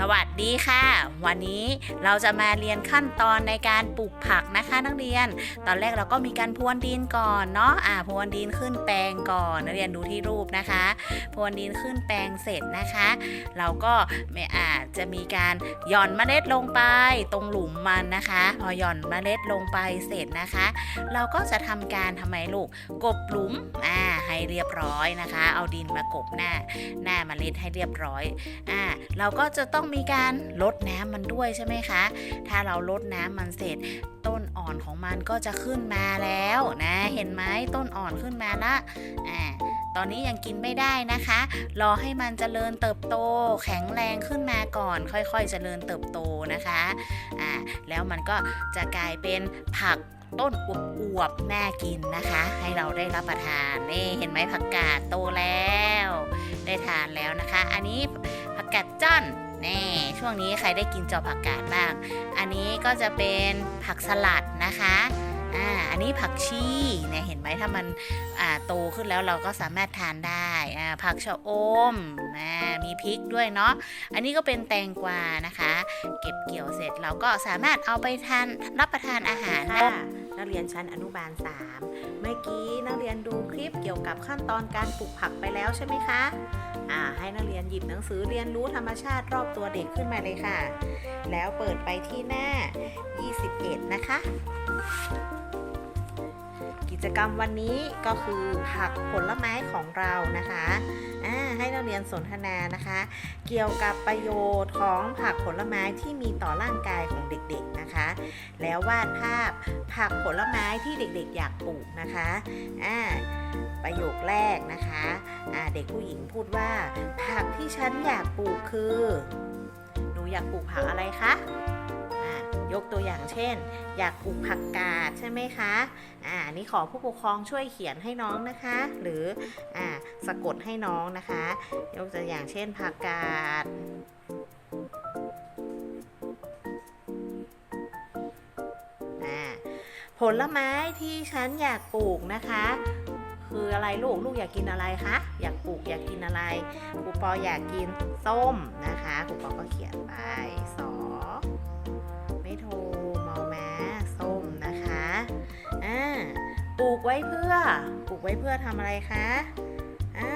สวัสดีค่ะ วันนี้เราจะมาเรียนขั้นตอนในการปลูกผักนะคะ นักเรียน ตอนแรกเราก็มีการพรวนดินก่อนเนาะอ่าพรวนดินขึ้นแปลงก่อนนักเรียนดูที่รูปนะคะพรวนดินขึ้นแปลงเสร็จนะคะ เราก็ไม่อาจจะมีการหย่อนเมล็ดลงไปตรงหลุมมันนะคะ พอหย่อนเมล็ดลงไปเสร็จนะคะ เราก็จะทำการทำไมลูกกบหลุมอ่าให้เรียบร้อยนะคะ เอาดินมากบหน้า หน้าเมล็ดให้เรียบร้อยอ่าเราก็จะต้องมีการลดน้ำมันด้วยใช่ไหมคะ ถ้าเราลดน้ำมันเสร็จ ต้นอ่อนของมันก็จะขึ้นมาแล้วนะ เห็นไหมต้นอ่อนขึ้นมาละอ่าตอนนี้ยังกินไม่ได้นะคะ รอให้มันเจริญเติบโต แข็งแรงขึ้นมาก่อน ค่อยๆ เจริญเติบโตนะคะ อ่า แล้วมันก็จะกลายเป็นผักต้นอวบๆ น่ากินนะคะ ให้เราได้รับประทาน นี่เห็นไหมผักกาดโตแล้ว ได้ทานแล้วนะคะ อันนี้ผักกาดจ้อน แน่ช่วงนี้ใครได้กินจอผักกาดบ้าง อันนี้ก็จะเป็นผักสลัดนะคะอ่าอันนี้ผักชีเนี่ยเห็นไหมถ้ามันอ่าโตขึ้นแล้วเราก็สามารถทานได้อ่าผักชะอมอ่ามีพริกด้วยเนาะอันนี้ก็เป็นแตงกวานะคะ เก็บเกี่ยวเสร็จเราก็สามารถเอาไปทานรับประทานอาหารได้ นักเรียนชั้นอนุบาล 3 เมื่อกี้นักเรียนดูคลิปเกี่ยวกับขั้นตอนการปลูกผักไปแล้วใช่ไหมคะอ่าให้นักเรียนหยิบหนังสือเรียนรู้ธรรมชาติรอบตัวเด็กขึ้นมาเลยค่ะ แล้วเปิดไปที่หน้า 21 นะคะ กิจกรรมวันนี้ก็คือผักผลไม้ของเรานะคะให้นักเรียนสนทนานะคะ เกี่ยวกับประโยชน์ของผักผลไม้ที่มีต่อร่างกายของเด็กๆนะคะ แล้ววาดภาพผักผลไม้ที่เด็กๆ อยากปลูกนะคะอ่าประโยคแรกนะคะเด็กผู้หญิงพูดว่า ผักที่ฉันอยากปลูกคือ หนูอยากปลูกผักอะไรคะ ยกตัวอย่างเช่น อยากปลูกผักกาดใช่ไหมคะอ่านี่ขอผู้ปกครองช่วยเขียนให้น้องนะคะ หรืออ่าสะกดให้น้องนะคะ ยกตัวอย่างเช่นผักกาดผลไม้ที่ฉันอยากปลูกนะคะ คืออะไรลูกลูกอยากกินอะไรคะอยากปลูกอยากกินอะไรครูปออยากกินส้มนะคะครูปอก็เขียนไป กไว้เพื่อ ปลูกไว้เพื่อทำอะไรคะ อ่า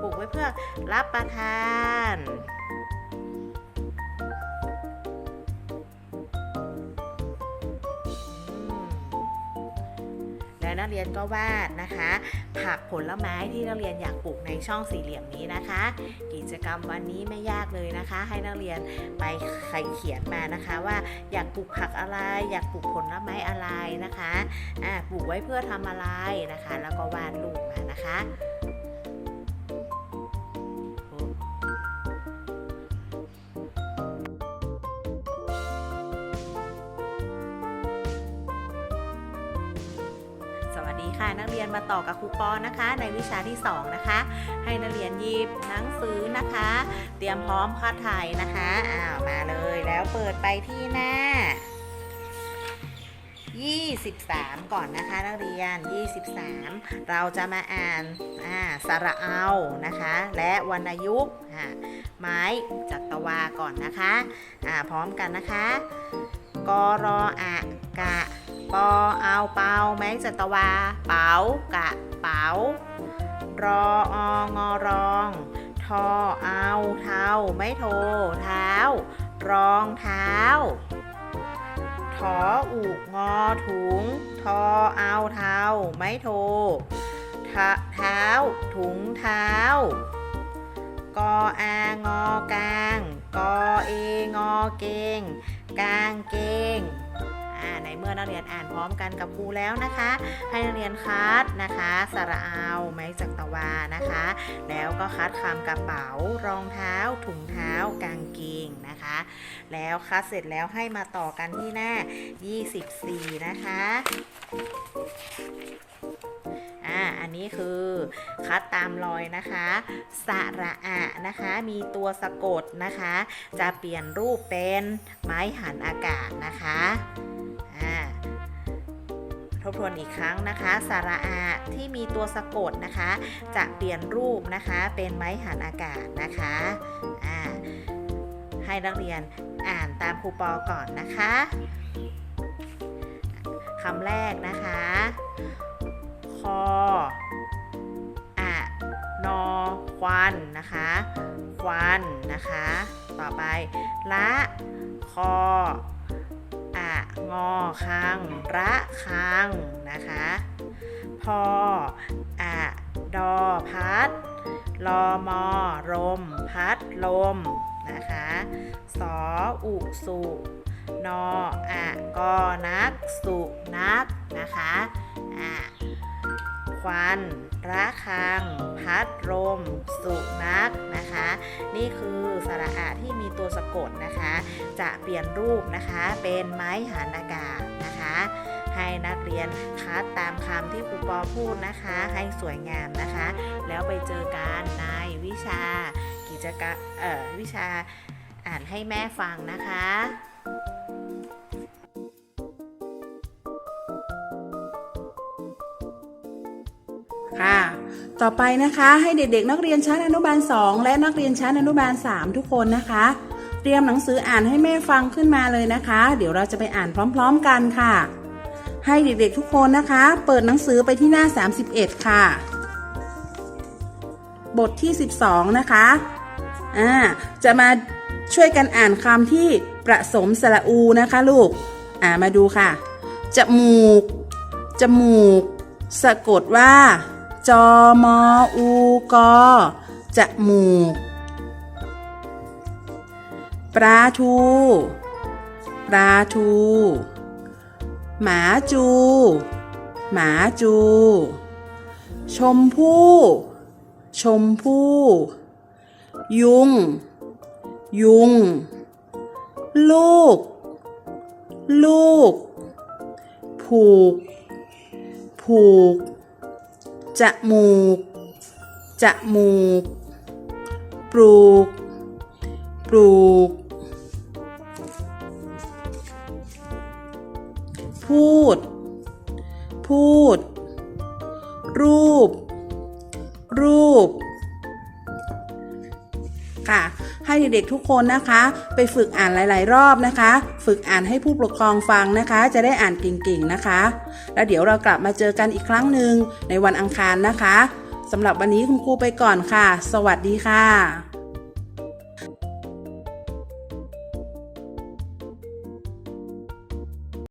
ปลูกไว้เพื่อรับประทาน และนักเรียนก็วาดนะคะ ผักผลไม้ที่นักเรียนอยากปลูกในช่องสี่เหลี่ยมนี้นะคะ กิจกรรมวันนี้ไม่ยากเลยนะคะ ให้นักเรียนไปใครเขียนมานะคะ ว่าอยากปลูกผักอะไร อยากปลูกผลไม้อะไรนะคะอ่าปลูกไว้เพื่อทำอะไรนะคะ แล้วก็วาดรูปมานะคะ ค่ะ นักเรียนมาต่อกับครูปอนะคะ ในวิชาที่ 2 นะคะ ให้นักเรียนหยิบหนังสือนะคะ เตรียมพร้อมคัดไทยนะคะอ้าวมาเลยแล้วเปิดไปที่หน้า 23 ก่อนนะคะนักเรียน 23 เราจะมาอ่านอ่าสระเอานะคะ และวรรณยุกต์ไม้จัตวาก่อนนะคะอ่าพร้อมกันนะคะกรออะกะ ปอเอาเปาแม้จัตวา เป๋ากะ เป๋ารอองอรอง ทอเอาเท้าไม่โทเท้า รองเท้าถออุงอถุง ทอเอาเท้าไม่โทเท้า ถุงเท้ากออางอกลาง กอเองอเกง กางเกง อ่าในเมื่อนักเรียนอ่านพร้อมกันกับครูแล้วนะคะ ให้นักเรียนคัดนะคะสระเอาไม้จักตวานะคะ แล้วก็คัดคำกระเป๋า รองเท้า ถุงเท้ากางเกงนะคะ แล้วคัดเสร็จแล้วให้มาต่อกันที่หน้า 24 นะคะอ่าอันนี้คือคัดตามรอยนะคะสระอะนะคะ มีตัวสะกดนะคะ จะเปลี่ยนรูปเป็นไม้หันอากาศนะคะ บทวนอีกครั้งนะคะ สระอาที่มีตัวสะกดนะคะ จะเปลี่ยนรูปนะคะเป็นไม้หันอากาศนะคะอ่าให้นักเรียนอ่านตามครูปอก่อนนะคะคำแรกนะคะ คออะนอควันนะคะ ควันนะคะ ต่อไป ละ คอ งอคัง ระคัง นะคะ พออะดอพัดลอมอรม พัดลม นะคะสออุสุนออะกอนัก สุนัก นะคะอ่า วัน ระคัง พัดลม สุนักนะคะ นี่คือสระอะที่มีตัวสะกดนะคะ จะเปลี่ยนรูปนะคะเป็นไม้หันอากาศนะคะ ให้นักเรียนคัดตามคำที่ครูปอพูดนะคะ ให้สวยงามนะคะ แล้วไปเจอกันในวิชากิจกรรมเอ่อวิชาอ่านให้แม่ฟังนะคะ ค่ะ ต่อไปนะคะให้เด็กๆ นักเรียนชั้นอนุบาล 2 และนักเรียนชั้นอนุบาล 3 ทุกคนนะคะ เตรียมหนังสืออ่านให้แม่ฟังขึ้นมาเลยนะคะ เดี๋ยวเราจะไปอ่านพร้อม ๆกันค่ะ ให้เด็กๆทุกคนนะคะ เปิดหนังสือไปที่หน้า 31 ค่ะ บทที่ 12 นะคะอ่าจะมาช่วยกันอ่านคำที่ประสมสระอูนะคะลูก อ่ามาดูค่ะ จมูก จมูก สะกดว่า จอมออูกอจมูก ปลาทู ปลาทู หมาจู หมาจู ชมพู่ ชมพู่ ยุง ยุง ลูก ลูก ผูก ผูก จมูก จมูก ปลูก ปลูก พูด พูด รูป รูป ค่ะ ให้เด็กๆทุกคนนะคะ ไปฝึกอ่านหลาย ๆ รอบนะคะ ฝึกอ่านให้ผู้ปกครองฟังนะคะ จะได้อ่านเก่งๆนะคะ แล้วเดี๋ยวเรากลับมาเจอกันอีกครั้งหนึ่งในวันอังคารนะคะสำหรับวันนี้คุณครูไปก่อนค่ะ สวัสดีค่ะ